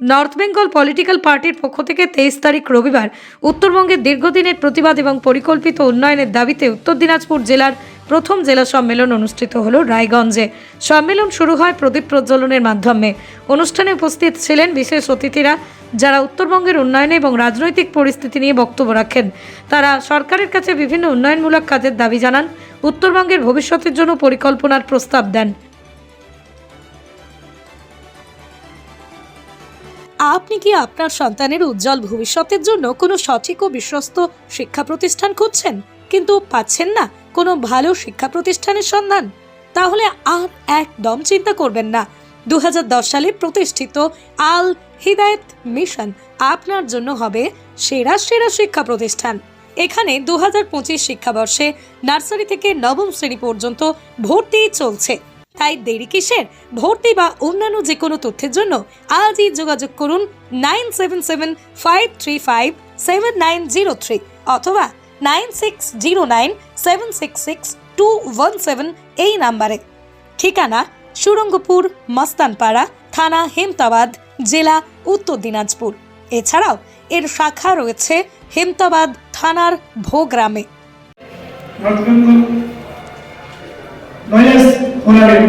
North Bengal political পার্টির পক্ষ থেকে তেইশ তারিখ রবিবার উত্তরবঙ্গের দীর্ঘদিনের প্রতিবাদ এবং পরিকল্পিত উন্নয়নের দাবিতে উত্তর দিনাজপুর জেলার প্রথম জেলা সম্মেলন অনুষ্ঠিত হলো রায়গঞ্জে। সম্মেলন শুরু হয় প্রদীপ প্রজ্বলনের মাধ্যমে। অনুষ্ঠানে উপস্থিত ছিলেন বিশেষ অতিথিরা যারা উত্তরবঙ্গের উন্নয়নে এবং রাজনৈতিক পরিস্থিতি নিয়ে বক্তব্য রাখেন। তারা সরকারের কাছে বিভিন্ন উন্নয়নমূলক কাজের দাবি জানান, উত্তরবঙ্গের ভবিষ্যতের জন্য পরিকল্পনার প্রস্তাব দেন। আপনি কি আপনার সন্তানের উজ্জ্বল ভবিষ্যতের জন্য কোনো সঠিক ও বিশ্বস্ত শিক্ষা প্রতিষ্ঠান খুঁজছেন? কিন্তু পাচ্ছেন না কোনো ভালো শিক্ষা প্রতিষ্ঠানের সন্ধান? তাহলে আর একদম চিন্তা করবেন না। দু হাজার দশ সালে প্রতিষ্ঠিত আল হিদায়ত মিশন আপনার জন্য হবে সেরা সেরা শিক্ষা প্রতিষ্ঠান। এখানে দু হাজার পঁচিশ শিক্ষাবর্ষে নার্সারি থেকে নবম শ্রেণি পর্যন্ত ভর্তি চলছে। তাই দেরি কিসের? ভর্তি বা অন্যান্য যে কোনো তথ্যের জন্য আজই যোগাযোগ করুন nine seven seven five three five seven nine zero three অথবা nine six zero nine seven six six two one seven এই নাম্বারে। ঠিকানা সুরঙ্গপুর, মস্তানপাড়া, থানা হেমতাবাদ, জেলা উত্তর দিনাজপুর। এছাড়াও এর শাখা রয়েছে হেমতাবাদ থানার ভোগ্রামে। ফোরামের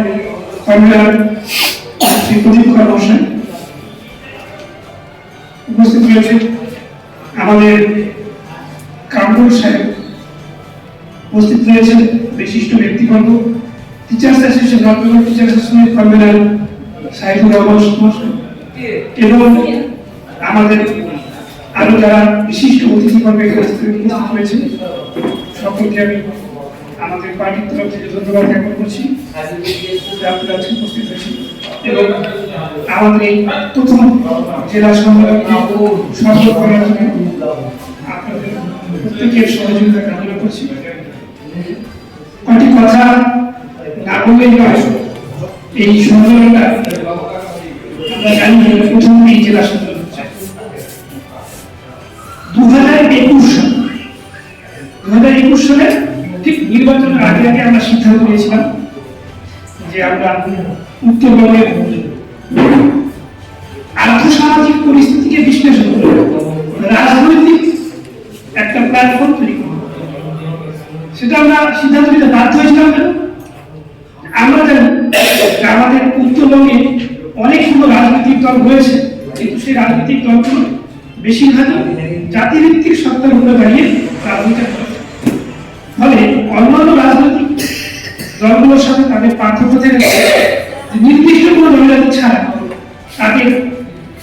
কনভেনার শ্রী প্রদীপ কর উপস্থিত রয়েছে আমাদের কামরুল সাহেব উপস্থিত রয়েছেন, বিশিষ্ট ব্যক্তিবর্গ teachers association north teachers association convener Saifur Rahman মহাশয় এবং আমাদের আরও যারা বিশিষ্ট অতিথিবর্গ উপস্থিত রয়েছে সকলকে আমি আমাদের পার্টির তরফ থেকে ধন্যবাদ জ্ঞাপন করছি। উপস্থিত হয়েছেন এবং আমাদের এই প্রথম জেলা সফল করার জন্য আপনাদের সহযোগিতা কামনা করছি। কথা না বললেই এই সম্মেলনটা জেলা দু হাজার একুশ সাল দু হাজার একুশ সালে ঠিক নির্বাচনের আগে আগে আমরা সিদ্ধান্ত নিয়েছিলাম যে আমরা উত্তরবঙ্গের আর্থসামাজিক পরিস্থিতিকে বিশ্লেষণ করে রাজনৈতিক একটা প্ল্যাটফর্ম তৈরি করব। সেটা আমরা সিদ্ধান্ত নিতে বাধ্য হয়েছিলাম কেন? আমরা জানি আমাদের উত্তরবঙ্গে অনেক সুন্দর রাজনৈতিক দল রয়েছে, কিন্তু সেই রাজনৈতিক দলগুলো বেশিরভাগই জাতিভিত্তিক সত্তার উপরে দাঁড়িয়ে রাজনীতি ফলে অন্যান্য রাজনৈতিক দলগুলোর সাথে তাদের নির্দিষ্ট কোনো ছাড়া তাদের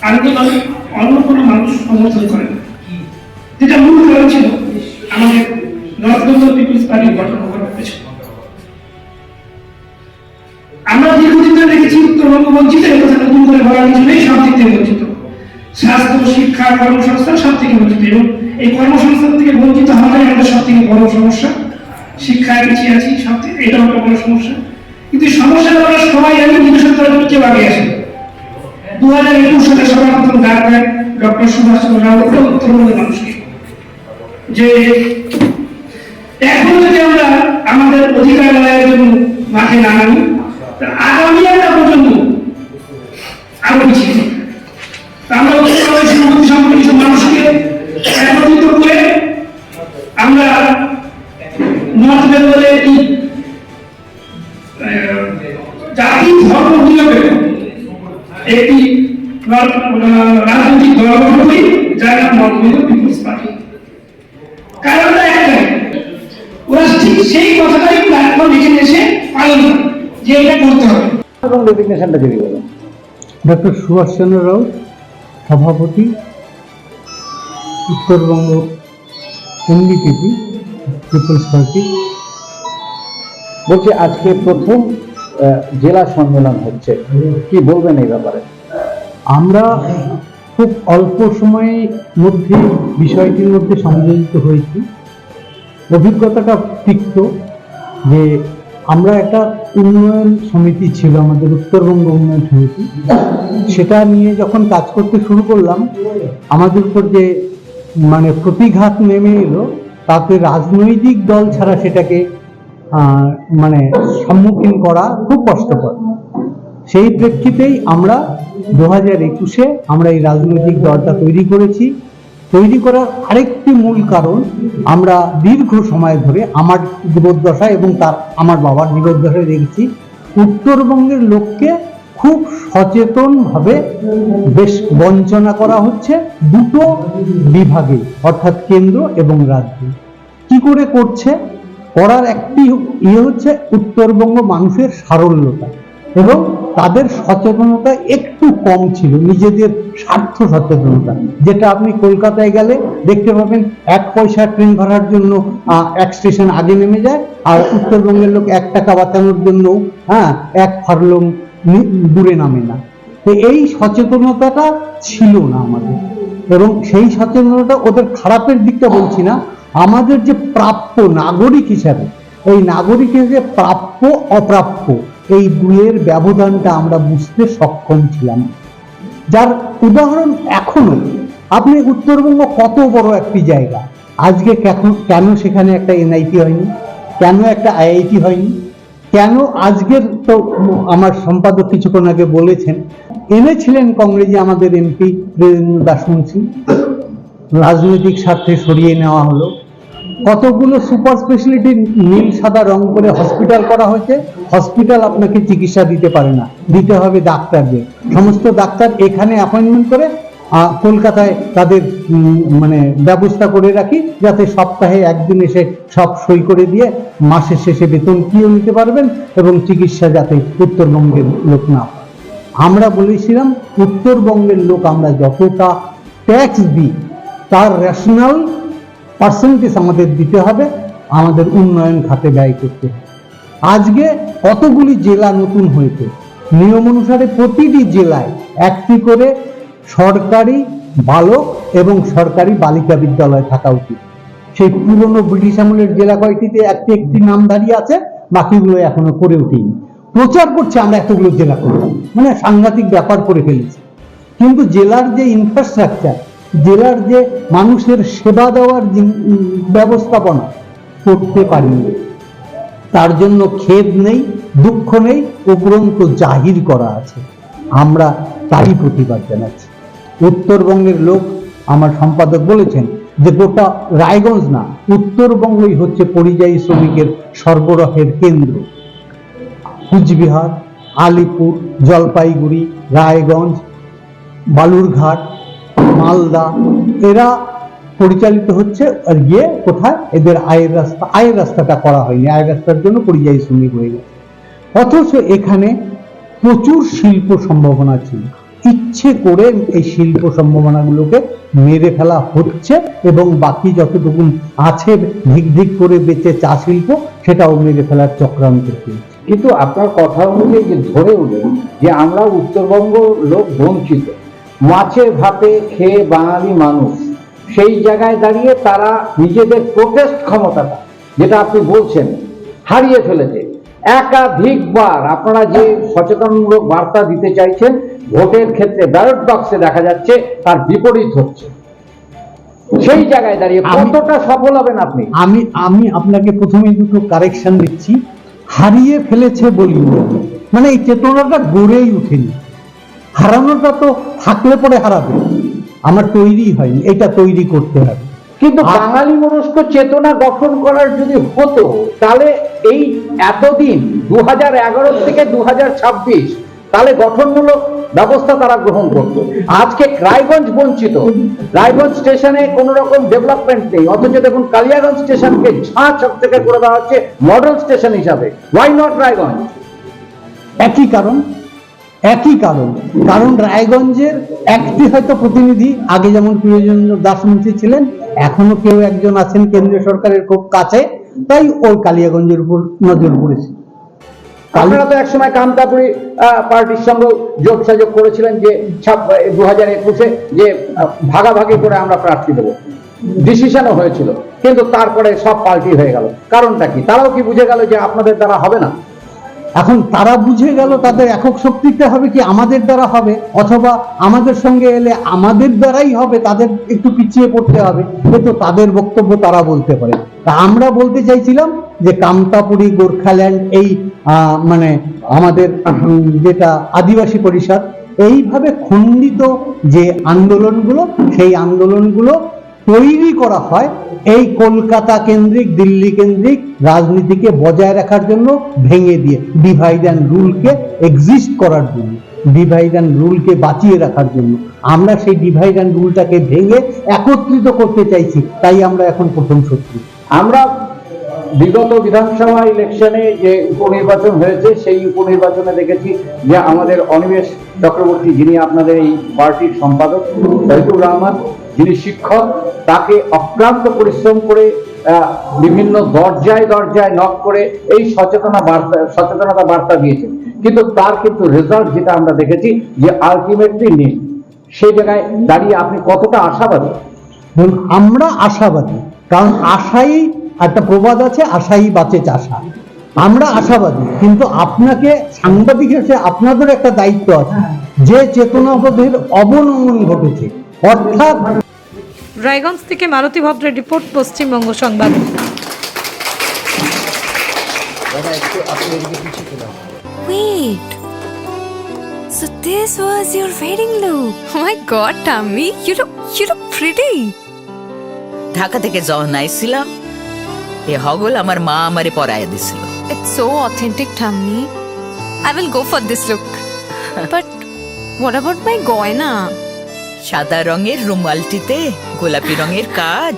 আন্দোলন অন্য কোনো মানুষ সমর্থন করে না। যেটা মূল কারণ ছিল আমাদের পিপুলস গঠন হওয়ার পেছনে। আমরা দীর্ঘদিন ধরে দেখেছি উত্তরবঙ্গ বঞ্চিত নতুন করে বলার নেই, সব দিক থেকে বঞ্চিত। স্বাস্থ্য, শিক্ষা, কর্মসংস্থান সব থেকে বঞ্চিত। এবং এই কর্মসংস্থান থেকে বঞ্চিত হওয়াটাই আমাদের সব থেকে বড় সমস্যা। শিক্ষায় পিছিয়ে আছি, সব থেকে এটাও একটা বড় সমস্যা। কিন্তু এই সমস্যাটা আমরা সবাই করার জন্য কেউ আগে আসে। দু হাজার একুশ সালে সবার প্রথম ডক্টর সুভাষ চন্দ্র রায় উত্তরবঙ্গের মানুষকে। যে এখন যদি আমরা আমাদের অধিকার লড়াইয়ের জন্য মাঠে না নামি আগামী একটা পর্যন্ত আরও পিছিয়ে আমরা উত্তরবঙ্গের সীমাবদ্ধ সম্পর্কে কিছু মানুষকে রাজনৈতিক পিপুলস পার্টি কারণটা একটাই ওরা ঠিক সেই কথাটাই প্ল্যাটফর্ম এখানে এসে পালন যে এটা করতে হবে ডক্টর সুভাষচন্দ্র রাও, সভাপতি, উত্তরবঙ্গ এনডিপিপি পিপলস পার্টি। বলছি, আজকে প্রথম জেলা সম্মেলন হচ্ছে। কি বলবেন এই ব্যাপারে? আমরা খুব অল্প সময়ের মধ্যে বিষয়টির মধ্যে সংযোজিত হয়েছি। অভিজ্ঞতাটা তিক্ত যে আমরা একটা উন্নয়ন সমিতি ছিল, আমাদের উত্তরবঙ্গ উন্নয়ন সমিতি। সেটা নিয়ে যখন কাজ করতে শুরু করলাম, আমাদের উপর যে মানে প্রতিঘাত নেমে এলো, তাতে রাজনৈতিক দল ছাড়া সেটাকে মানে সম্মুখীন করা খুব কষ্টকর। সেই প্রেক্ষিতেই আমরা দু হাজার একুশে আমরা এই রাজনৈতিক দলটা তৈরি করেছি। তৈরি করার আরেকটি মূল কারণ, আমরা দীর্ঘ সময় ধরে আমার জীবদ্দশা এবং তার আমার বাবার জীবদ্দশায় দেখেছি, উত্তরবঙ্গের লোককে খুব সচেতনভাবে বেশ বঞ্চনা করা হচ্ছে দুটো বিভাগে, অর্থাৎ কেন্দ্র এবং রাজ্য। কি করে করছে? করার একটি ইয়ে হচ্ছে উত্তরবঙ্গ মানুষের সারল্যতা। এবং তাদের সচেতনতা একটু কম ছিল, নিজেদের স্বার্থ সচেতনতা। যেটা আপনি কলকাতায় গেলে দেখতে পাবেন, এক পয়সা ট্রেন ভাড়ার জন্য এক স্টেশন আগে নেমে যায়, আর উত্তরবঙ্গের লোক এক টাকা বাঁচানোর জন্য হ্যাঁ এক ফার্লং দূরে নামে না। তো এই সচেতনতাটা ছিল না আমাদের। এবং সেই সচেতনতা ওদের খারাপের দিকটা বলছি না, আমাদের যে প্রাপ্য নাগরিক হিসাবে, এই নাগরিক হিসেবে প্রাপ্য অপ্রাপ্য এই দুয়ের ব্যবধানটা আমরা বুঝতে সক্ষম ছিলাম। যার উদাহরণ এখনও। আপনি উত্তরবঙ্গ কত বড় একটি জায়গা? আজকে কেন- সেখানে একটা এনআইটি হয়নি? কেন একটা আইআইটি হয়নি? কেন আজকের তো আমার সম্পাদক কিছুক্ষণ আগে বলেছেন, এনেছিলেন কংগ্রেসে আমাদের এমপি দাসমুন্সি রাজনৈতিক স্বার্থে সরিয়ে নেওয়া হলো। কতগুলো সুপার স্পেশালিটি নীল, সাদা রং করে হসপিটাল করা হয়েছে? হসপিটাল আপনাকে চিকিৎসা দিতে পারে না। দিতে হবে ডাক্তারদের। সমস্ত ডাক্তার এখানে অ্যাপয়েন্টমেন্ট করে কলকাতায় তাদের মানে ব্যবস্থা করে রাখি, যাতে সপ্তাহে একদিন এসে সব সই করে দিয়ে মাসের শেষে বেতন কিও নিতে পারবেন এবং চিকিৎসা যাতে উত্তরবঙ্গের লোক না আমরা বলেছিলাম, উত্তরবঙ্গের লোক আমরা যতটা ট্যাক্স দিই, তার রেশনাল পার্সেন্টেজ আমাদের দিতে হবে, আমাদের উন্নয়ন খাতে ব্যয় করতে আজকে কতগুলি জেলা নতুন হয়েছে? নিয়ম অনুসারে প্রতিটি জেলায় একটি করে সরকারি বালক এবং সরকারি বালিকা বিদ্যালয় থাকা উচিত। সেই পুরনো ব্রিটিশ আমলের জেলা কয়টিতে একটি একটি নামধারী আছে, বাকিগুলো এখনও করে উঠিনি প্রচার করছে আমরা এতগুলো জেলা করব মানে সাংঘাতিক ব্যাপার করে ফেলেছি। কিন্তু জেলার যে ইনফ্রাস্ট্রাকচার জেলার যে মানুষের সেবা দেওয়ার ব্যবস্থাপনা করতে পারিনি তার জন্য খেদ নেই, দুঃখ নেই, উপরন্ত জাহির করা আছে। আমরা তারই প্রতিবাদ জানাচ্ছি। উত্তরবঙ্গের লোক আমার সম্পাদক বলেছেন যে গোটা রায়গঞ্জ না, উত্তরবঙ্গই হচ্ছে পরিযায়ী শ্রমিকের সরবরাহের কেন্দ্র। কুচবিহার, আলিপুর, জলপাইগুড়ি, রায়গঞ্জ, বালুরঘাট মালদা, এরা পরিচালিত হচ্ছে আর গিয়ে কোথায়? এদের আয়ের রাস্তা, আয়ের রাস্তাটা করা হয়নি। আয়ের রাস্তার জন্য পরিযায়ী শ্রমিক হয়ে গেছে। অথচ এখানে প্রচুর শিল্প সম্ভাবনা ছিল। ইচ্ছে করে এই শিল্প সম্ভাবনাগুলোকে মেরে ফেলা হচ্ছে এবং বাকি যতটুকু আছে ধিক ধিক করে বেঁচে চা শিল্প, সেটাও মেরে ফেলার চক্রান্ত চলছে। কিন্তু আপনার কথা অনুযায়ী যে ধরে উঠলেন যে আমরা উত্তরবঙ্গ লোক বঞ্চিত মাছে ভাতে খেয়ে বাঙালি মানুষ সেই জায়গায় দাঁড়িয়ে তারা নিজেদের প্রোটেস্ট ক্ষমতাটা যেটা আপনি বলছেন হারিয়ে ফেলেছে। একাধিকবার আপনারা যে সচেতনমূলক বার্তা দিতে চাইছেন ভোটের ক্ষেত্রে ব্যালট বক্সে দেখা যাচ্ছে তার বিপরীত হচ্ছে। সেই জায়গায় দাঁড়িয়ে কতটা সফল হবেন আপনি? আমি আমি আপনাকে প্রথমে দুটো কারেকশন দিচ্ছি। হারিয়ে ফেলেছে বলি মানে এই চেতনাটা গড়েই উঠেনি হারানোটা তো থাকলে পরে হারাবে। আমার তৈরি হয়নি এটা তৈরি করতে হবে। কিন্তু বাঙালি মনস্ক চেতনা গঠন করার যদি হতো তাহলে এই এতদিন দু এগারো থেকে দু তাহলে গঠনমূলক ব্যবস্থা তারা গ্রহণ করত। আজকে রায়গঞ্জ বঞ্চিত। রায়গঞ্জ স্টেশনে কোন রকম ডেভেলপমেন্ট নেই। অথচ দেখুন কালিয়াগঞ্জ স্টেশনকে ঝাঁ থেকে করে দেওয়া হচ্ছে মডেল স্টেশন হিসাবে। Why not Raiganj? একই কারণ একই কারণ। কারণ রায়গঞ্জের একটি হয়তো প্রতিনিধি, আগে যেমন প্রিয়জন দাসমন্ত্রী ছিলেন, এখনও কেউ একজন আছেন কেন্দ্রীয় সরকারের খুব কাছে, তাই ওই কালিয়াগঞ্জের উপর নজর পড়েছে। আপনারা তো একসময় কামতাপুরি পার্টির সঙ্গে যোগসাযোগ করেছিলেন যে দু হাজার একুশে যে ভাগাভাগি করে আমরা প্রার্থী দেবো। ডিসিশনও হয়েছিল। কিন্তু তারপরে সব পাল্টি হয়ে গেল। কারণটা কি? তারাও কি বুঝে গেল যে আপনাদের দ্বারা হবে না? এখন তারা বুঝে গেল তাদের একক শক্তিতে হবে কি আমাদের দ্বারা হবে, অথবা আমাদের সঙ্গে এলে আমাদের দ্বারাই হবে, তাদের একটু পিছিয়ে পড়তে হবে কিন্তু তাদের বক্তব্য তারা বলতে পারে। তা আমরা বলতে চাইছিলাম যে কামতাপুরি গোর্খাল্যান্ড এই মানে আমাদের যেটা আদিবাসী পরিষদ, এইভাবে খণ্ডিত যে আন্দোলনগুলো, সেই আন্দোলনগুলো তৈরি করা হয় এই কলকাতা কেন্দ্রিক, দিল্লি কেন্দ্রিক রাজনীতিকে বজায় রাখার জন্য ভেঙে দিয়ে ডিভাইড অ্যান্ড রুলকে এক্সিস্ট করার জন্য ডিভাইড অ্যান্ড রুলকে বাঁচিয়ে রাখার জন্য। আমরা সেই ডিভাইড অ্যান্ড রুলটাকে ভেঙে একত্রিত করতে চাইছি, তাই আমরা এখন প্রথম শত্রু। আমরা বিগত বিধানসভা ইলেকশনে যে উপনির্বাচন হয়েছে, সেই উপনির্বাচনে দেখেছি যে আমাদের অনিমেষ চক্রবর্তী, যিনি আপনাদের এই পার্টির সম্পাদক, শহীদুর রহমান যিনি শিক্ষক, তাকে অক্লান্ত পরিশ্রম করে বিভিন্ন দরজায় দরজায় নক করে এই সচেতনা বার্তা, সচেতনতা বার্তা দিয়েছেন। কিন্তু তার কিন্তু রেজাল্ট যেটা আমরা দেখেছি যে আলটিমেটলি নেই। সেই জায়গায় দাঁড়িয়ে আপনি কতটা আশাবাদী? ধরুন আমরা আশাবাদী। কারণ আশাই একটা প্রবাদ আছে, আশাই বাঁচে চাষা। আমরা আশাবাদী, কিন্তু আপনাকে সাংবাদিক হিসেবে আপনাদের একটা দায়িত্ব আছে। যে চেতনাবোধের অবনমন ঘটেছে, অর্থাৎ রায়গঞ্জ থেকে মারুতি ভদ্রের রিপোর্ট পশ্চিমবঙ্গ সংবাদ Wait. So this was your wedding look. Oh my god, Tammy, you look you look pretty. Dhaka থেকে যখন আইছিলাম এ হগল আমার মা আমারে পরায় দিছিল It's so authentic, Tammy. I will go for this look. but what about my goina? সাদা রঙের রুমালটিতে, গোলাপি রঙের কাজ,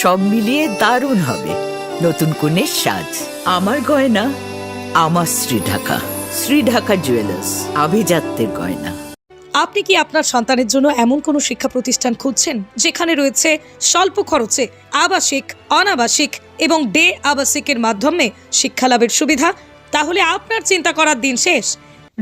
সব মিলিয়ে দারুণ হবে। নতুন কনের সাজ, আমার গয়না, আমার শ্রী ঢাকা। শ্রী ঢাকা জুয়েলার্স, আভিজাত্যের গয়না। আপনি কি আপনার সন্তানের জন্য এমন কোনো শিক্ষা প্রতিষ্ঠান খুঁজছেন, যেখানে রয়েছে স্বল্প খরচে আবাসিক, অনাবাসিক এবং ডে আবাসিকের মাধ্যমে শিক্ষা লাভের সুবিধা? তাহলে আপনার চিন্তা করার দিন শেষ।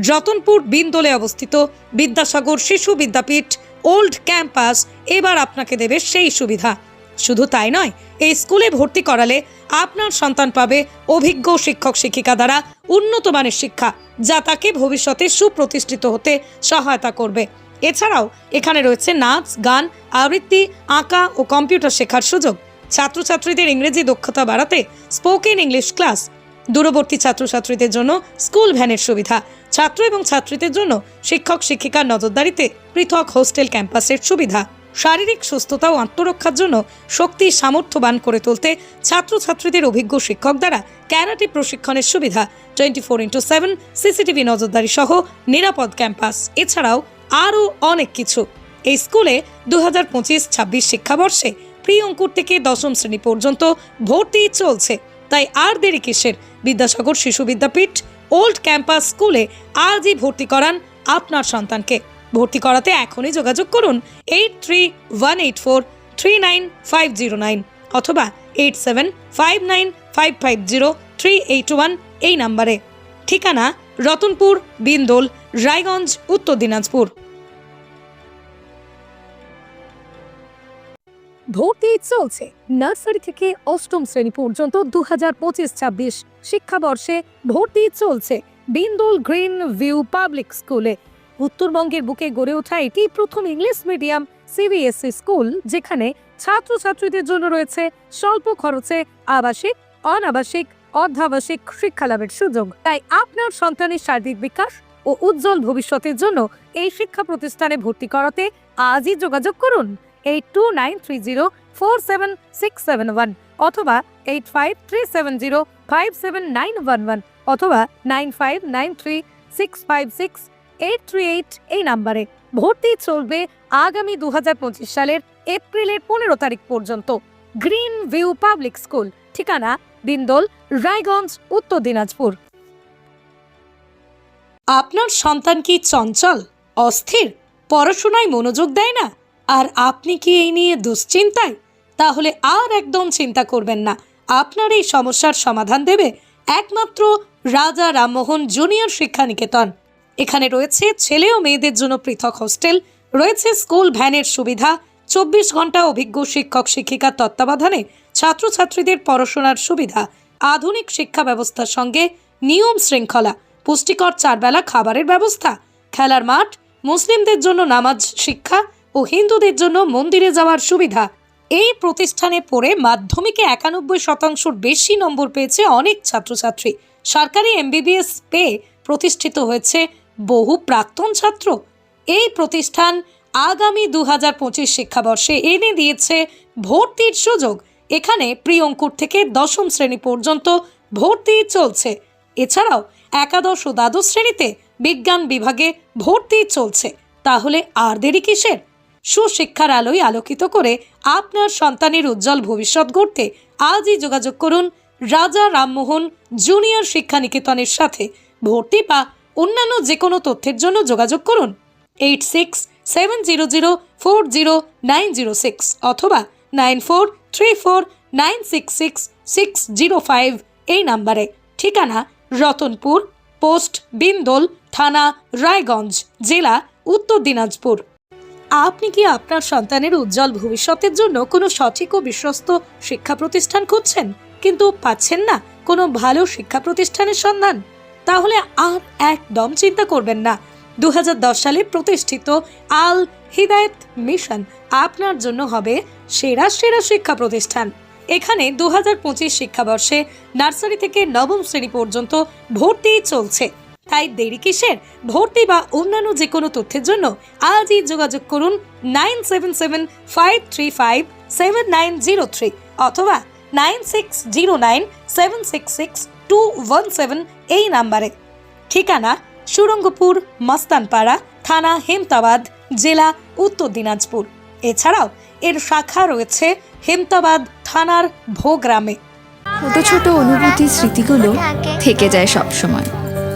রতনপুর বিন্দোলে অবস্থিত বিদ্যাসাগর শিশু বিদ্যাপীঠ ওল্ড ক্যাম্পাস এবার আপনাকে দেবে সেই সুবিধা। শুধু তাই নয়, এই স্কুলে ভর্তি করালে আপনার সন্তান পাবে অভিজ্ঞ শিক্ষক শিক্ষিকা দ্বারা উন্নত মানের শিক্ষা, যা তাকে ভবিষ্যতে সুপ্রতিষ্ঠিত হতে সহায়তা করবে। এছাড়াও এখানে রয়েছে নাচ, গান, আবৃত্তি, আঁকা ও কম্পিউটার শেখার সুযোগ। ছাত্রছাত্রীদের ইংরেজি দক্ষতা বাড়াতে স্পোকেন ইংলিশ ক্লাস। দূরবর্তী ছাত্রছাত্রীদের জন্য স্কুল ভ্যানের সুবিধা। ছাত্র এবং ছাত্রীদের জন্য শিক্ষক শিক্ষিকার নজরদারিতে পৃথক হোস্টেল ক্যাম্পাসের সুবিধা। শারীরিক সুস্থতা ও আত্মরক্ষার জন্য শক্তি, সামর্থ্যবান করে তুলতে ছাত্রছাত্রীদের অভিজ্ঞ শিক্ষক দ্বারা ক্যারাটে প্রশিক্ষণের সুবিধা। Twenty four into seven, CCTV নজরদারি সহ নিরাপদ ক্যাম্পাস। এছাড়াও আরও অনেক কিছু। এই স্কুলে দু হাজার পঁচিশ ছাব্বিশ শিক্ষাবর্ষে প্রি অঙ্কুর থেকে দশম শ্রেণি পর্যন্ত ভর্তি চলছে। তাই আর দেরি কিসের? বিদ্যাসাগর শিশু বিদ্যাপীঠ ওল্ড ক্যাম্পাস স্কুলে আজই ভর্তি করান আপনার সন্তানকে। ভর্তি করাতে এখনই যোগাযোগ করুন eight three one eight four three nine five zero nine অথবা eight seven five nine five five zero three eight one এই নাম্বারে। ঠিকানা রতনপুর, বিন্দোল, রায়গঞ্জ, উত্তর দিনাজপুর। ভর্তি চলছে। নার্সারি থেকে অষ্টম শ্রেণি পর্যন্ত দু হাজার পঁচিশ ছাব্বিশ শিক্ষাবর্ষে ভর্তি চলছে বিন্দুল গ্রিন ভিউ পাবলিক স্কুলে। উত্তরবঙ্গের বুকে গড়ে ওঠা এটি প্রথম ইংলিশ মিডিয়াম সিবিএসই স্কুল, যেখানে ছাত্রছাত্রীদের জন্য রয়েছে স্বল্প খরচে আবাসিক, অনাবাসিক অর্ধাবাসিক শিক্ষালাভের সুযোগ। তাই আপনার সন্তানের শারীরিক বিকাশ ও উজ্জ্বল ভবিষ্যতের জন্য এই শিক্ষা প্রতিষ্ঠানে ভর্তি করাতে আজই যোগাযোগ করুন। Eight two nine three zero four seven six seven one অথবা eight five three seven zero five seven nine one one অথবা nine five nine three six five six eight three eight এই নাম্বারে ভর্তি চলবে আগামী দু হাজার পঁচিশ সালের এপ্রিলের পনেরো তারিখ পর্যন্ত। গ্রিন ভিউ পাবলিক স্কুল, ঠিকানা দিনদোল, রায়গঞ্জ, উত্তর দিনাজপুর। আপনার সন্তান কি চঞ্চল, অস্থির, পড়াশোনায় মনোযোগ দেয় না? আর আপনি কি এই নিয়ে দুশ্চিন্তায়? তাহলে আর একদম চিন্তা করবেন না। আপনার এই সমস্যার সমাধান দেবে একমাত্র রাজা রামমোহন জুনিয়র শিক্ষা নিকেতন এখানে রয়েছে ছেলে ও মেয়েদের জন্য পৃথক হোস্টেল, রয়েছে স্কুল ভ্যানের সুবিধা, চব্বিশ ঘণ্টা অভিজ্ঞ শিক্ষক শিক্ষিকার তত্ত্বাবধানে ছাত্রছাত্রীদের পড়াশোনার সুবিধা, আধুনিক শিক্ষা ব্যবস্থার সঙ্গে নিয়ম শৃঙ্খলা, পুষ্টিকর চারবেলা খাবারের ব্যবস্থা, খেলার মাঠ, মুসলিমদের জন্য নামাজ শিক্ষা ও হিন্দুদের জন্য মন্দিরে যাওয়ার সুবিধা। এই প্রতিষ্ঠানে পড়ে মাধ্যমিকে একানব্বই শতাংশর বেশি নম্বর পেয়েছে অনেক ছাত্রছাত্রী। সরকারি এমবিবিএস পেয়ে প্রতিষ্ঠিত হয়েছে বহু প্রাক্তন ছাত্র। এই প্রতিষ্ঠান আগামী দু হাজার পঁচিশ শিক্ষাবর্ষে এনে দিয়েছে ভর্তির সুযোগ। এখানে প্রিয়ঙ্কুর থেকে দশম শ্রেণি পর্যন্ত ভর্তি চলছে। এছাড়াও একাদশ ও দ্বাদশ শ্রেণীতে বিজ্ঞান বিভাগে ভর্তি চলছে। তাহলে আর দেরি কিসের? সুশিক্ষার আলোয় আলোকিত করে আপনার সন্তানের উজ্জ্বল ভবিষ্যৎ গড়তে আজই যোগাযোগ করুন রাজা রামমোহন জুনিয়র শিক্ষা নিকেতনের সাথে। ভর্তি বা অন্যান্য যে কোনো তথ্যের জন্য যোগাযোগ করুন eight six seven zero zero four zero nine zero six অথবা nine four three four nine six six six zero five এই নাম্বারে। ঠিকানা রতনপুর, পোস্ট বিন্দোল, থানা রায়গঞ্জ, জেলা উত্তর দিনাজপুর। আপনি কি আপনার সন্তানের উজ্জ্বল ভবিষ্যতের জন্য কোনো সঠিক ও বিশ্বস্ত শিক্ষা প্রতিষ্ঠান খুঁজছেন? কিন্তু পাচ্ছেন না কোনো ভালো শিক্ষা প্রতিষ্ঠানের সন্ধান? তাহলে আর একদম চিন্তা করবেন না। দু হাজার দশ সালে প্রতিষ্ঠিত আল হিদায়ত মিশন আপনার জন্য হবে সেরা সেরা শিক্ষা প্রতিষ্ঠান। এখানে দু হাজার পঁচিশ শিক্ষাবর্ষে নার্সারি থেকে নবম শ্রেণি পর্যন্ত ভর্তি চলছে। তাই দেরি কিসের? ভর্তি বা অন্যান্য যে কোনো তথ্যের জন্য আজই যোগাযোগ করুন nine seven seven five three five seven nine zero three অথবা nine six zero nine seven six six two one seven এই নাম্বারে। ঠিকানা সুরঙ্গপুর মস্তানপাড়া থানা হেমতাবাদ জেলা উত্তর দিনাজপুর। এছাড়াও এর শাখা রয়েছে হেমতাবাদ থানার ভোগ্রামে। ছোট ছোট অনুভূতি স্মৃতিগুলো থেকে। যায় সব সময়